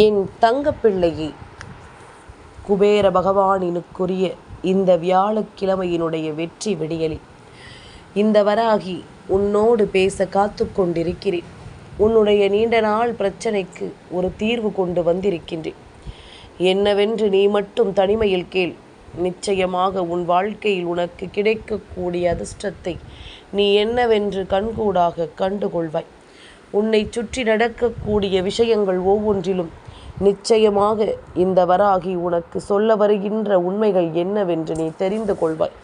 என் தங்கப்பிள்ளையே குபேர பகவானினுக்குரிய இந்த வியாழக்கிழமையினுடைய வெற்றி விடியலில் இந்த வராகி உன்னோடு பேச காத்து கொண்டிருக்கிறேன். உன்னுடைய நீண்ட நாள் பிரச்சனைக்கு ஒரு தீர்வு கொண்டு வந்திருக்கின்றேன். என்னவென்று நீ மட்டும் தனிமையில் கேள். நிச்சயமாக உன் வாழ்க்கையில் உனக்கு கிடைக்கக்கூடிய அதிர்ஷ்டத்தை நீ என்னவென்று கண்கூடாக கண்டுகொள்வாய். உன்னை சுற்றி நடக்கக்கூடிய விஷயங்கள் ஒவ்வொன்றிலும் நிச்சயமாக இந்த வராகி உனக்கு சொல்ல வருகின்ற உண்மைகள் என்னவென்று நீ தெரிந்து கொள்வாய்.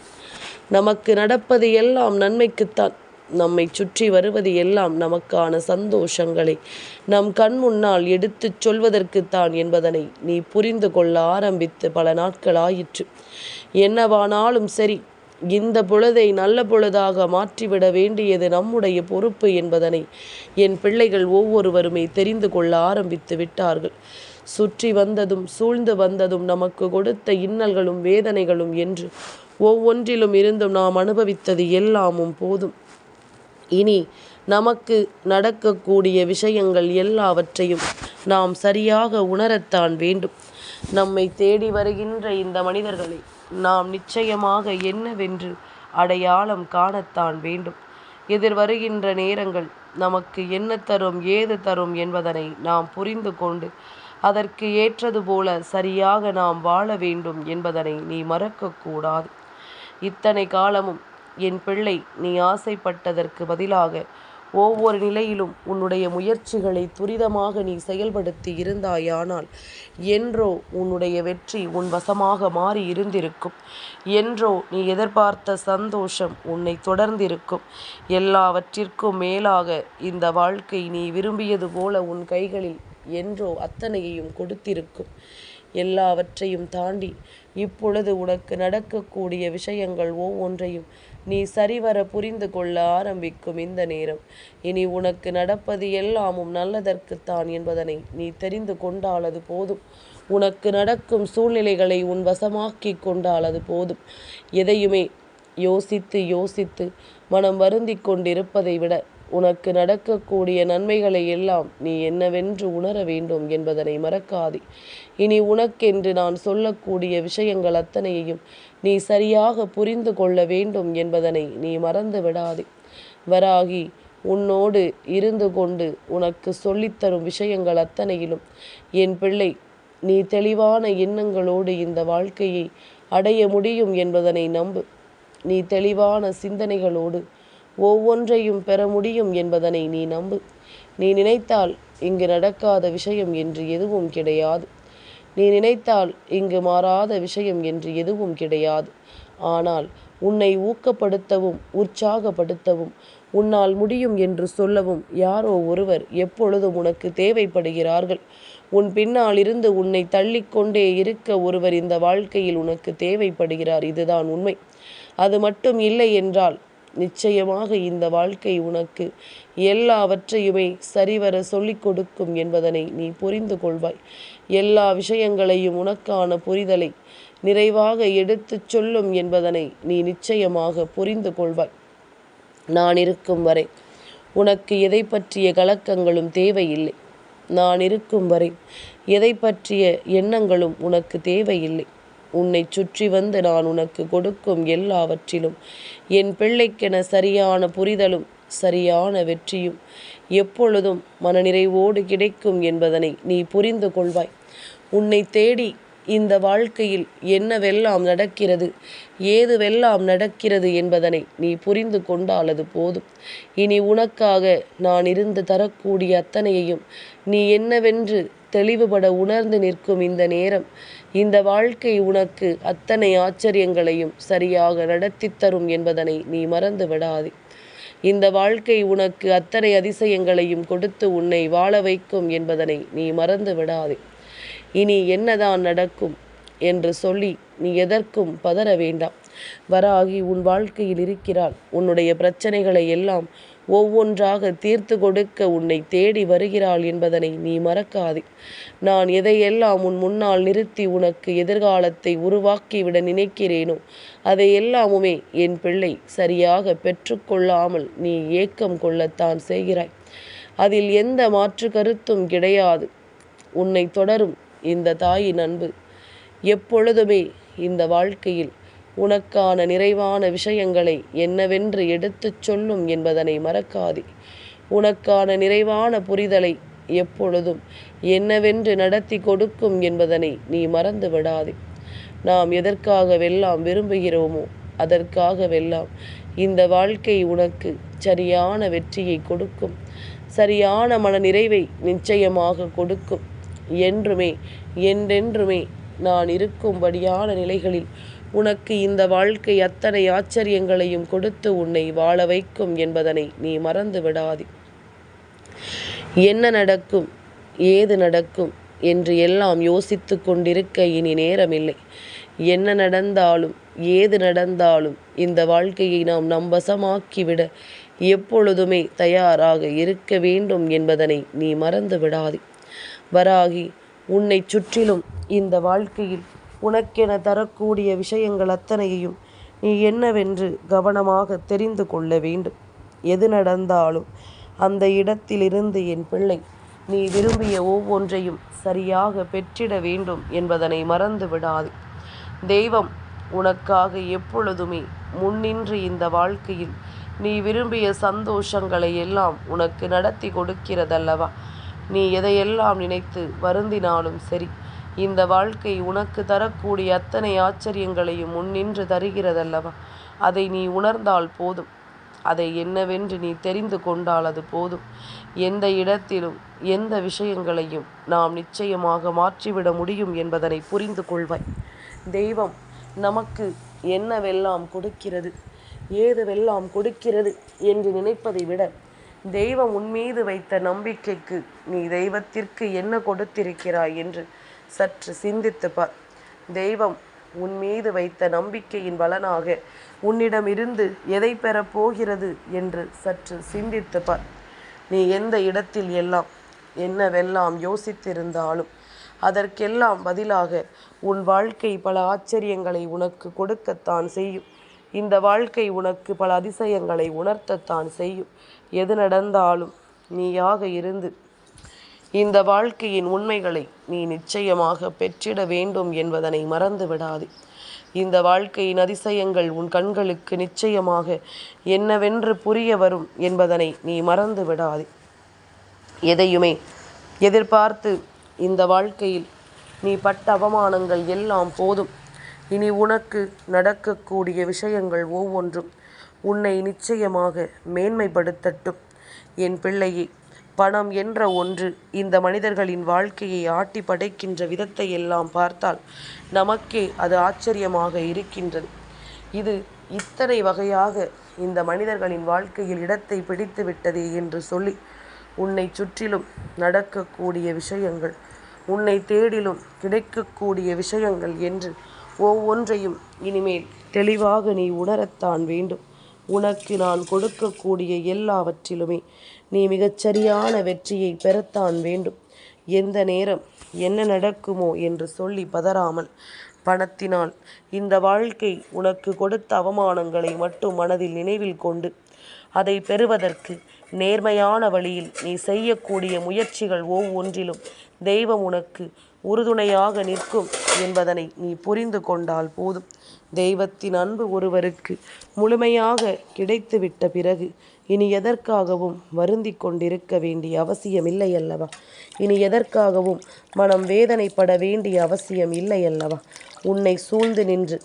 நமக்கு நடப்பது எல்லாம் நன்மைக்குத்தான். நம்மை சுற்றி வருவது எல்லாம் நமக்கான சந்தோஷங்களை. நம் கண் முன்னால் எடுத்துச் சொல்வதற்குத்தான் என்பதனை நீ புரிந்து கொள்ள ஆரம்பித்து பல நாட்கள் ஆயிற்று. என்னவானாலும் சரி இந்த பொழுதை நல்ல பொழுதாக மாற்றிவிட வேண்டியது நம்முடைய பொறுப்பு என்பதனை என் பிள்ளைகள் ஒவ்வொருவருமே தெரிந்து கொள்ள ஆரம்பித்து விட்டார்கள். சுற்றி வந்ததும் சூழ்ந்து வந்ததும் நமக்கு கொடுத்த இன்னல்களும் வேதனைகளும் என்று ஒவ்வொன்றிலும் இருந்தும் நாம் அனுபவித்தது எல்லாமும் போதும். இனி நமக்கு நடக்கக்கூடிய விஷயங்கள் எல்லாவற்றையும் நாம் சரியாக உணரத்தான் வேண்டும். நம்மை தேடி வருகின்ற இந்த மனிதர்களை நாம் நிச்சயமாக என்னவென்று அடையாளம் காணத்தான் வேண்டும். எதிர்வருகின்ற நேரங்கள் நமக்கு என்ன தரும் ஏது தரும் என்பதனை நாம் புரிந்து கொண்டு அதற்கு ஏற்றது போல சரியாக நாம் வாழ வேண்டும் என்பதனை நீ மறக்கக்கூடாது இத்தனை காலமும் என் பிள்ளை நீ ஆசைப்பட்டதற்கு பதிலாக ஒவ்வொரு நிலையிலும் உன்னுடைய முயற்சிகளை துரிதமாக நீ செயல்படுத்தி இருந்தாயானால் என்றோ உன்னுடைய வெற்றி உன் வசமாக மாறி இருந்திருக்கும். என்றோ நீ எதிர்பார்த்த சந்தோஷம் உன்னை தொடர்ந்திருக்கும். எல்லாவற்றிற்கும் மேலாக இந்த வாழ்க்கை நீ விரும்பியது போல உன் கைகளில் என்றோ அத்தனையையும் கொடுத்திருக்கும். எல்லாவற்றையும் தாண்டி இப்பொழுது உனக்கு நடக்கக்கூடிய விஷயங்கள் ஒவ்வொன்றையும் நீ சரிவர புரிந்து கொள்ள ஆரம்பிக்கும் இந்த நேரம். இனி உனக்கு நடப்பது எல்லாமும் நல்லதற்குத்தான் என்பதனை நீ தெரிந்து கொண்டாலது போதும். உனக்கு நடக்கும் சூழ்நிலைகளை உன் வசமாக்கி கொண்டாலது போதும். எதையுமே யோசித்து யோசித்து மனம் வருந்தி கொண்டிருப்பதை விட உனக்கு நடக்கக்கூடிய நன்மைகளை எல்லாம் நீ என்னவென்று உணர வேண்டும் என்பதனை மறக்காதே. இனி உனக்கென்று நான் சொல்லக்கூடிய விஷயங்கள் அத்தனையையும் நீ சரியாக புரிந்து கொள்ள வேண்டும் என்பதனை நீ மறந்து விடாதே. வராகி உன்னோடு இருந்து கொண்டு உனக்கு சொல்லித்தரும் விஷயங்கள் அத்தனையிலும் என் பிள்ளை நீ தெளிவான எண்ணங்களோடு இந்த வாழ்க்கையை அடைய முடியும் என்பதனை நம்பு. நீ தெளிவான சிந்தனைகளோடு ஒவ்வொன்றையும் பெற முடியும் என்பதனை நீ நம்பு. நீ நினைத்தால் இங்கு நடக்காத விஷயம் என்று எதுவும் கிடையாது. நீ நினைத்தால் இங்கு மாறாத விஷயம் என்று எதுவும் கிடையாது. ஆனால் உன்னை ஊக்கப்படுத்தவும் உற்சாகப்படுத்தவும் உன்னால் முடியும் என்று சொல்லவும் யாரோ ஒருவர் எப்பொழுதும் உனக்கு தேவைப்படுகிறார்கள். உன் பின்னால் இருந்து உன்னை தள்ளிக்கொண்டே இருக்க ஒருவர் இந்த வாழ்க்கையில் உனக்கு தேவைப்படுகிறார். இதுதான் உண்மை. அது மட்டும் இல்லை என்றால் நிச்சயமாக இந்த வாழ்க்கை உனக்கு எல்லாவற்றையுமே சரிவர சொல்லிக் கொடுக்கும் என்பதனை நீ புரிந்து கொள்வாய். எல்லா விஷயங்களையும் உனக்கான புரிதலை நிறைவாக எடுத்துச் சொல்லும் என்பதனை நீ நிச்சயமாக புரிந்து கொள்வாய். நான் இருக்கும் வரை உனக்கு எதை பற்றிய கலக்கங்களும் தேவையில்லை. நான் இருக்கும் வரை எதை பற்றிய எண்ணங்களும் உனக்கு தேவையில்லை. உன்னை சுற்றி வந்து நான் உனக்கு கொடுக்கும் எல்லாவற்றிலும் என் பிள்ளைக்கென சரியான புரிதலும் சரியான வெற்றியும் எப்பொழுதும் மனநிறைவோடு கிடைக்கும் என்பதனை நீ புரிந்து கொள்வாய். உன்னை தேடி இந்த வாழ்க்கையில் என்னவெல்லாம் நடக்கிறது ஏதுவெல்லாம் நடக்கிறது என்பதனை நீ புரிந்து கொண்டால் அது போதும். இனி உனக்காக நான் இருந்து தரக்கூடிய அத்தனையையும் நீ என்னவென்று தெளிவுபட உணர்ந்து நிற்கும் இந்த நேரம் இந்த வாழ்க்கை உனக்கு அத்தனை ஆச்சரியங்களையும் சரியாக நடத்தி தரும் என்பதனை நீ மறந்து விடாதே. இந்த வாழ்க்கை உனக்கு அத்தனை அதிசயங்களையும் கொடுத்து உன்னை வாழ வைக்கும் என்பதனை நீ மறந்து விடாதே. இனி என்னதான் நடக்கும் என்று சொல்லி நீ எதற்கும் பதற வேண்டாம். வராகி உன் வாழ்க்கையில் இருக்கிறாள் உன்னுடைய பிரச்சனைகளை எல்லாம் ஒவ்வொன்றாக தீர்த்து கொடுக்க உன்னை தேடி வருகிறாள் என்பதனை நீ மறக்காதே. நான் எதையெல்லாம் உன் முன்னால் நிறுத்தி உனக்கு எதிர்காலத்தை உருவாக்கிவிட நினைக்கிறேனோ அதையெல்லாமுமே என் பிள்ளை சரியாக பெற்றுக்கொள்ளாமல் நீ ஏக்கம் கொள்ளத்தான் செய்கிறாய். அதில் எந்த மாற்று கருத்தும் கிடையாது. உன்னை தொடரும் இந்த தாயின் அன்பு. எப்பொழுதுமே இந்த வாழ்க்கையில் உனக்கான நிறைவான விஷயங்களை என்னவென்று எடுத்துச் சொல்லும் என்பதனை மறக்காதே. உனக்கான நிறைவான புரிதலை எப்பொழுதும் என்னவென்று நடத்தி கொடுக்கும் என்பதனை நீ மறந்து விடாதே. நாம் எதற்காகவெல்லாம் விரும்புகிறோமோ அதற்காகவெல்லாம் இந்த வாழ்க்கை உனக்கு சரியான வெற்றியை கொடுக்கும். சரியான மன நிறைவை நிச்சயமாக கொடுக்கும். என்றுமே என்றென்றுமே நான் இருக்கும்படியான நிலைகளில் உனக்கு இந்த வாழ்க்கை அத்தனை ஆச்சரியங்களையும் கொடுத்து உன்னை வாழ வைக்கும் என்பதனை நீ மறந்து விடாதே. என்ன நடக்கும் ஏது நடக்கும் என்று எல்லாம் யோசித்து கொண்டிருக்க இனி நேரமில்லை. என்ன நடந்தாலும் ஏது நடந்தாலும் இந்த வாழ்க்கையை நாம் நம் வசமாக்கிவிட எப்பொழுதுமே தயாராக இருக்க வேண்டும் என்பதனை நீ மறந்து விடாதே. வராகி உன்னை சுற்றிலும் இந்த வாழ்க்கையில் உனக்கென தரக்கூடிய விஷயங்கள் அத்தனையையும் நீ என்னவென்று கவனமாக தெரிந்து கொள்ள வேண்டும். எது நடந்தாலும் அந்த இடத்திலிருந்து என் பிள்ளை நீ விரும்பிய ஒவ்வொன்றையும் சரியாக பெற்றிட வேண்டும் என்பதனை மறந்து விடாது. தெய்வம் உனக்காக எப்பொழுதுமே முன்னின்று இந்த வாழ்க்கையில் நீ விரும்பிய சந்தோஷங்களை எல்லாம் உனக்கு நடத்தி கொடுக்கிறதல்லவா? நீ எதையெல்லாம் நினைத்து வருந்தினாலும் சரி இந்த வாழ்க்கை உனக்கு தரக்கூடிய அத்தனை ஆச்சரியங்களையும் முன்னின்று தருகிறதல்லவா? அதை நீ உணர்ந்தால் போதும். அதை என்னவென்று நீ தெரிந்து கொண்டால் அது போதும். எந்த இடத்திலும் எந்த விஷயங்களையும் நாம் நிச்சயமாக மாற்றிவிட முடியும் என்பதனை புரிந்து கொள்வாய். தெய்வம் நமக்கு என்னவெல்லாம் கொடுக்கிறது ஏதுவெல்லாம் கொடுக்கிறது என்று நினைப்பதை விட தெய்வம் உன்மீது வைத்த நம்பிக்கைக்கு நீ தெய்வத்திற்கு என்ன கொடுத்திருக்கிறாய் என்று சற்று சிந்தித்துப்பார் தெய்வம் உன் மீது வைத்த நம்பிக்கையின் பலனாக உன்னிடமிருந்து எதை பெறப் போகிறது என்று சற்று சிந்தித்துப்பார் நீ எந்த இடத்தில் எல்லாம் என்னவெல்லாம் யோசித்திருந்தாலும் அதற்கெல்லாம் பதிலாக உன் வாழ்க்கை பல ஆச்சரியங்களை உனக்கு கொடுக்கத்தான் செய்யும். இந்த வாழ்க்கை உனக்கு பல அதிசயங்களை உணர்த்தத்தான் செய்யும். எது நடந்தாலும் நீயாக இருந்து இந்த வாழ்க்கையின் உண்மைகளை நீ நிச்சயமாக பெற்றிட வேண்டும் என்பதனை மறந்து விடாதே. இந்த வாழ்க்கையின் அதிசயங்கள் உன் கண்களுக்கு நிச்சயமாக என்னவென்று புரிய வரும் என்பதனை நீ மறந்து விடாதே. எதையுமே எதிர்பார்த்து இந்த வாழ்க்கையில் நீ பட்ட அவமானங்கள் எல்லாம் போதும். இனி உனக்கு நடக்கக்கூடிய விஷயங்கள் ஒவ்வொன்றும் உன்னை நிச்சயமாக மேன்மைப்படுத்தட்டும். என் பிள்ளையை பணம் என்ற ஒன்று. இந்த மனிதர்களின் வாழ்க்கையை ஆட்டி படைக்கின்ற விதத்தை எல்லாம் பார்த்தால் நமக்கே அது ஆச்சரியமாக இருக்கின்றது. இது இத்தனை வகையாக இந்த மனிதர்களின் வாழ்க்கையில் இடத்தை பிடித்து விட்டதே என்று சொல்லி உன்னை சுற்றிலும் நடக்கக்கூடிய விஷயங்கள் உன்னை தேடிலும் கிடைக்கக்கூடிய விஷயங்கள் என்று ஒவ்வொன்றையும் இனிமேல் தெளிவாக நீ உணரத்தான் வேண்டும். உனக்கு நான் கொடுக்கக்கூடிய எல்லாவற்றிலுமே நீ மிகச்சரியான வெற்றியை பெறத்தான் வேண்டும். எந்த நேரம் என்ன நடக்குமோ என்று சொல்லி பதறாமல் பணத்தினால் இந்த வாழ்க்கை உனக்கு கொடுத்த அவமானங்களை மட்டும் மனதில் நினைவில் கொண்டு அதை பெறுவதற்கு நேர்மையான வழியில் நீ செய்யக்கூடிய முயற்சிகள் ஒவ்வொன்றிலும் தெய்வம் உனக்கு உறுதுணையாக நிற்கும் என்பதனை நீ புரிந்து கொண்டால் போதும். தெய்வத்தின் அன்பு ஒருவருக்கு முழுமையாக கிடைத்துவிட்ட பிறகு இனி எதற்காகவும் வருந்தி கொண்டிருக்க வேண்டிய அவசியம் இல்லை அல்லவா? இனி எதற்காகவும் மனம் வேதனைப்பட வேண்டிய அவசியம் இல்லை அல்லவா? உன்னை சூழ்ந்து நின்று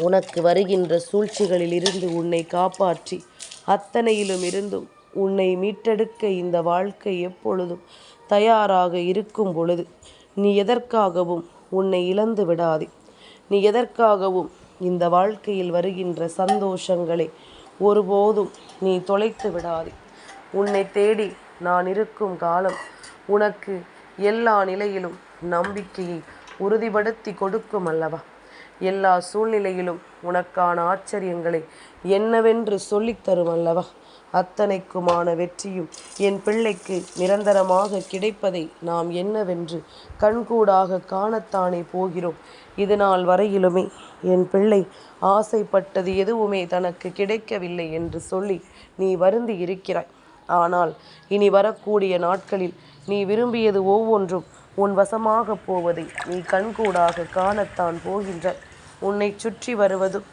உனக்கு வருகின்ற சூழ்ச்சிகளில் இருந்து உன்னை காப்பாற்றி அத்தனையிலும் இருந்தும் உன்னை மீட்டெடுக்க இந்த வாழ்க்கை எப்பொழுதும் தயாராக இருக்கும் பொழுது நீ எதற்காகவும் உன்னை இழந்து விடாதே. நீ எதற்காகவும் இந்த வாழ்க்கையில் வருகின்ற சந்தோஷங்களை ஒருபோதும் நீ தொலைத்து விடாதே. உன்னை தேடி நான் இருக்கும் காலம் உனக்கு எல்லா நிலையிலும் நம்பிக்கையை உறுதிப்படுத்தி கொடுக்கும் அல்லவா? எல்லா சூழ்நிலையிலும் உனக்கான ஆச்சரியங்களை என்னவென்று சொல்லித்தரும் அல்லவா? அத்தனைக்குமான வெற்றியும் என் பிள்ளைக்கு நிரந்தரமாக கிடைப்பதை நாம் என்னவென்று கண்கூடாக காணத்தானே போகிறோம். இது நாள் வரையிலுமே என் பிள்ளை ஆசைப்பட்டது எதுவுமே தனக்கு கிடைக்கவில்லை என்று சொல்லி நீ வருந்தி இருக்கிறாய். ஆனால் இனி வரக்கூடிய நாட்களில் நீ விரும்பியது ஒவ்வொன்றும் உன் வசமாகப் போவதை நீ கண்கூடாக காணத்தான் போகின்றாய். உன்னை சுற்றி வருவதும்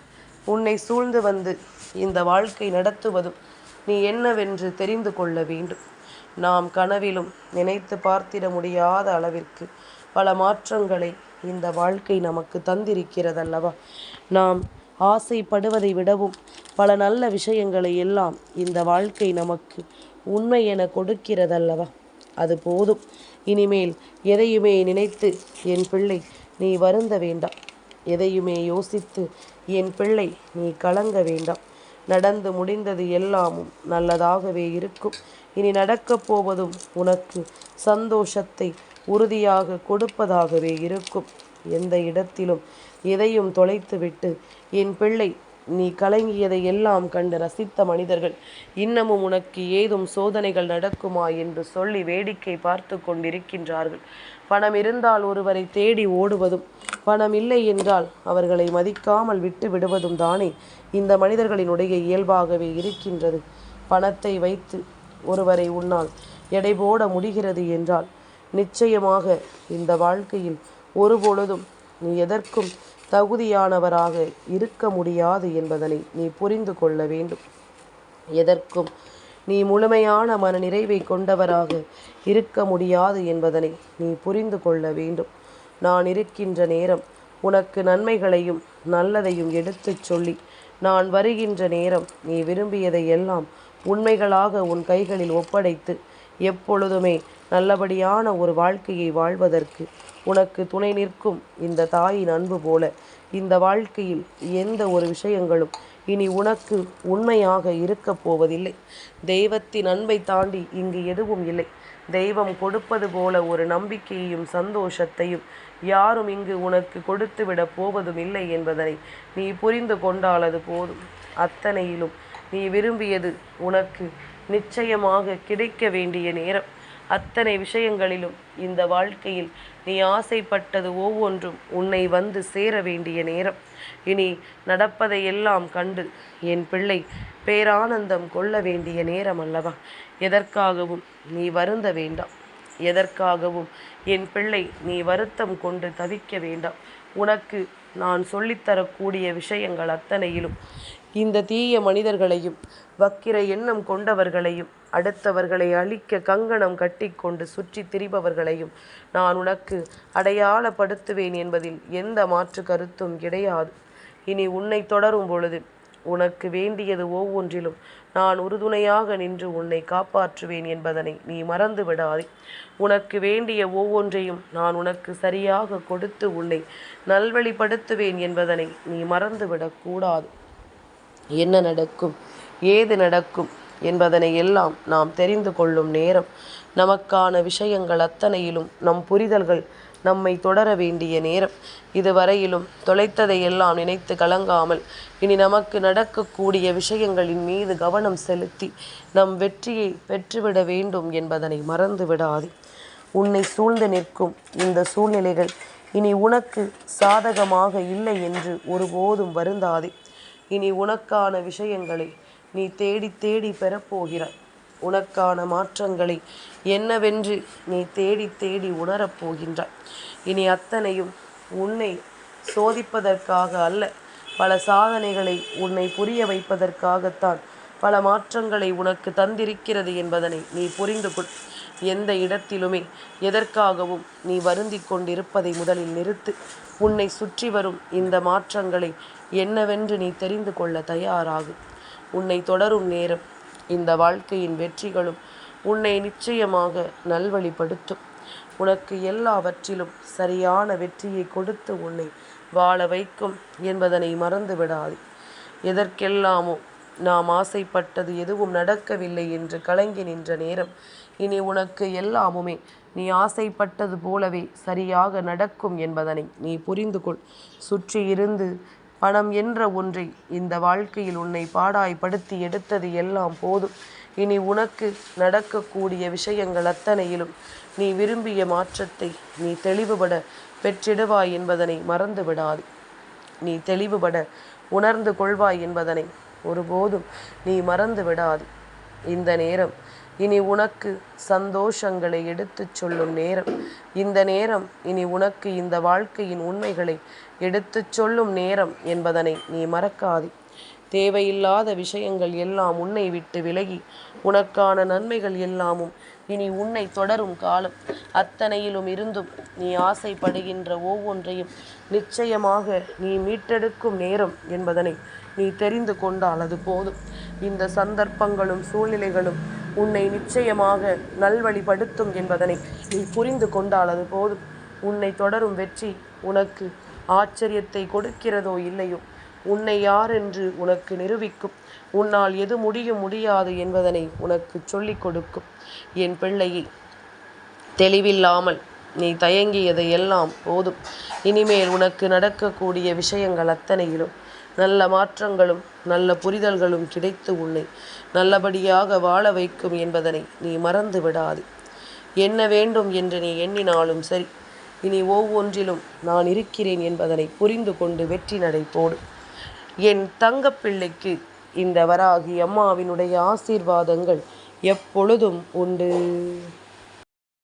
உன்னை சூழ்ந்து வந்து இந்த வாழ்க்கை நடத்துவதும் நீ என்னவென்று தெரிந்து கொள்ள வேண்டும். நாம் கனவிலும் நினைத்து பார்த்திட முடியாத அளவிற்கு பல மாற்றங்களை இந்த வாழ்க்கை நமக்கு தந்திருக்கிறதல்லவா? நாம் ஆசைப்படுவதை விடவும் பல நல்ல விஷயங்களை எல்லாம் இந்த வாழ்க்கை நமக்கு உண்மை என கொடுக்கிறதல்லவா? அது போதும். இனிமேல் எதையுமே நினைத்து என் பிள்ளை நீ வருந்த வேண்டாம். எதையுமே யோசித்து என் பிள்ளை நீ கலங்க வேண்டாம். நடந்து முடிந்தது எல்லாமும் நல்லதாகவே இருக்கும். இனி நடக்கப் போவதும் உனக்கு சந்தோஷத்தை உறுதியாக கொடுப்பதாகவே இருக்கும். எந்த இடத்திலும் எதையும் தொலைத்துவிட்டு என் பிள்ளை நீ கலங்கியதை எல்லாம் கண்டு ரசித்த மனிதர்கள் இன்னமும் உனக்கு ஏதும் சோதனைகள் நடக்குமா? என்று சொல்லி வேடிக்கை பார்த்து கொண்டிருக்கின்றார்கள். பணம் இருந்தால் ஒருவரை தேடி ஓடுவதும் பணம் இல்லை என்றால் அவர்களை மதிக்காமல் விட்டு விடுவதும் தானே இந்த மனிதர்களினுடைய இயல்பாகவே இருக்கின்றது. பணத்தை வைத்து ஒருவரை உன்னால் எடை போட முடிகிறது என்றால் நிச்சயமாக இந்த வாழ்க்கையில் ஒருபொழுதும் நீ எதற்கும் தகுதியானவராக இருக்க முடியாது என்பதனை நீ புரிந்து கொள்ள வேண்டும். எதற்கும் நீ முழுமையான மன நிறைவை கொண்டவராக இருக்க முடியாது என்பதனை நீ புரிந்து கொள்ள வேண்டும். நான் இருக்கின்ற நேரம் உனக்கு நன்மைகளையும் நல்லதையும் எடுத்துச் சொல்லி நான் வருகின்ற நேரம் நீ விரும்பியதை எல்லாம் உண்மைகளாக உன் கைகளில் ஒப்படைத்து எப்பொழுதுமே நல்லபடியான ஒரு வாழ்க்கையை வாழ்வதற்கு உனக்கு துணை நிற்கும் இந்த தாயின் அன்பு போல இந்த வாழ்க்கையில் எந்த ஒரு விஷயங்களும் இனி உனக்கு உண்மையாக இருக்கப் போவதில்லை. தெய்வத்தின் அன்பை தாண்டி இங்கு எதுவும் இல்லை. தெய்வம் கொடுப்பது போல ஒரு நம்பிக்கையையும் சந்தோஷத்தையும் யாரும் இங்கு உனக்கு கொடுத்துவிடப் போவதும் இல்லை என்பதனை நீ புரிந்து கொண்டாலது போதும். அத்தனையிலும் நீ விரும்பியது உனக்கு நிச்சயமாக கிடைக்க வேண்டிய நேரம். அத்தனை விஷயங்களிலும் இந்த வாழ்க்கையில் நீ ஆசைப்பட்டது ஒவ்வொன்றும் உன்னை வந்து சேர வேண்டிய நேரம். இனி நடப்பதை எல்லாம் கண்டு என் பிள்ளை பேரானந்தம் கொள்ள வேண்டிய நேரம் அல்லவா? எதற்காகவும் நீ வருந்த வேண்டாம். எதற்காகவும்? என் பிள்ளை நீ வருத்தம் கொண்டு தவிக்க வேண்டாம். உனக்கு நான் சொல்லித்தரக்கூடிய விஷயங்கள் அத்தனையிலும். இந்த தீய மனிதர்களையும் வக்கிர எண்ணம் கொண்டவர்களையும் அடுத்தவர்களை அழிக்க கங்கணம் கட்டிக்கொண்டு சுற்றி திரிபவர்களையும் நான் உனக்கு அடையாளப்படுத்துவேன் என்பதில் எந்த மாற்று கருத்தும் கிடையாது. இனி உன்னை தொடரும் பொழுது உனக்கு வேண்டியது ஒவ்வொன்றிலும் நான் உறுதுணையாக நின்று உன்னை காப்பாற்றுவேன் என்பதனை நீ மறந்து விடாதே. உனக்கு வேண்டிய ஒவ்வொன்றையும் நான் உனக்கு சரியாக கொடுத்து உன்னை நல்வழிப்படுத்துவேன் என்பதனை நீ மறந்துவிடக்கூடாது என்ன நடக்கும்? ஏது நடக்கும்? என்பதனை எல்லாம் நாம் தெரிந்து கொள்ளும் நேரம். நமக்கான விஷயங்கள் அத்தனையிலும் நம் புரிதல்கள் நம்மை தொடர வேண்டிய நேரம். இதுவரையிலும் தொலைத்ததை எல்லாம் நினைத்து கலங்காமல் இனி நமக்கு நடக்கக்கூடிய விஷயங்களின் மீது கவனம் செலுத்தி நம் வெற்றியை பெற்றுவிட வேண்டும் என்பதனை மறந்து விடாதே. உன்னை சூழ்ந்து நிற்கும் இந்த சூழ்நிலைகள் இனி உனக்கு சாதகமாக இல்லை என்று ஒருபோதும் வருந்தாதே. இனி உனக்கான விஷயங்களை நீ தேடி தேடி பெறப்போகிறாய் உனக்கான மாற்றங்களை என்னவென்று நீ தேடி தேடி உணரப் போகின்றாய். இனி அத்தனையும் உன்னை சோதிப்பதற்காக அல்ல பல சாதனைகளை உன்னை புரிய வைப்பதற்காகத்தான் பல மாற்றங்களை உனக்கு தந்திருக்கிறது என்பதனை நீ புரிந்து கொள். எந்த இடத்திலுமே எதற்காகவும் நீ வருந்தி கொண்டிருப்பதை முதலில் நிறுத்து. உன்னை சுற்றி வரும் இந்த மாற்றங்களை என்னவென்று நீ தெரிந்து கொள்ள தயாராகும் உன்னை தொடரும் நேரம் இந்த வாழ்க்கையின் வெற்றிகளும் உன்னை நிச்சயமாக நல்வழிப்படுத்தும். உனக்கு எல்லாவற்றிலும் சரியான வெற்றியை கொடுத்து உன்னை வாழ வைக்கும் என்பதனை மறந்து விடாதே எதற்கெல்லாமோ நாம் ஆசைப்பட்டது எதுவும் நடக்கவில்லை என்று கலங்கி நின்ற நேரம் இனி உனக்கு எல்லாமுமே நீ ஆசைப்பட்டது போலவே சரியாக நடக்கும் என்பதனை நீ புரிந்து கொள் சுற்றி இருந்து பணம் என்ற ஒன்றை இந்த வாழ்க்கையில் உன்னை பாடாய்படுத்தி எடுத்தது எல்லாம் போதும். இனி உனக்கு நடக்கக்கூடிய விஷயங்கள் அத்தனையிலும் நீ விரும்பிய மாற்றத்தை நீ தெளிவுபட பெற்றிடுவாய் என்பதனை மறந்து விடாது நீ தெளிவுபட உணர்ந்து கொள்வாய் என்பதனை ஒருபோதும் நீ மறந்து விடாது இந்த நேரம் இனி உனக்கு சந்தோஷங்களை எடுத்துச் சொல்லும் நேரம். இந்த நேரம் இனி உனக்கு இந்த வாழ்க்கையின் உண்மைகளை எடுத்துச் சொல்லும் நேரம் என்பதனை நீ மறக்காதே. தேவையில்லாத விஷயங்கள் எல்லாம் உன்னை விட்டு விலகி உனக்கான நன்மைகள் எல்லாமும் இனி உன்னை தொடரும் காலம். அத்தனையிலும் இருந்தும் நீ ஆசைப்படுகின்ற ஒவ்வொன்றையும் நிச்சயமாக நீ மீட்டெடுக்கும் நேரம் என்பதனை நீ தெரிந்து கொண்டால் அது போதும். இந்த சந்தர்ப்பங்களும் சூழ்நிலைகளும் உன்னை நிச்சயமாக நல்வழிப்படுத்தும் என்பதனை நீ புரிந்து கொண்டால் அது போதும். உன்னை தொடரும் வெற்றி உனக்கு ஆச்சரியத்தை கொடுக்கிறதோ இல்லையோ? உன்னை யார் என்று உனக்கு நிரூபிக்கும். உன்னால் எது முடியும் முடியாது என்பதனை உனக்கு சொல்லிக் கொடுக்கும். என் பிள்ளையை தெளிவில்லாமல் நீ தயங்கியதை எல்லாம் போதும். இனிமேல் உனக்கு நடக்கக்கூடிய விஷயங்கள் அத்தனையிலும் நல்ல மாற்றங்களும் நல்ல புரிதல்களும் கிடைத்து உன்னை நல்லபடியாக வாழ வைக்கும் என்பதனை நீ மறந்து விடாது என்ன வேண்டும் என்று நீ எண்ணினாலும் சரி இனி ஒவ்வொன்றிலும் நான் இருக்கிறேன் என்பதனை புரிந்து கொண்டு வெற்றி நடைபோடு என் தங்கப்பிள்ளைக்கு இந்த வராகி அம்மாவினுடைய ஆசீர்வாதங்கள் எப்பொழுதும் உண்டு.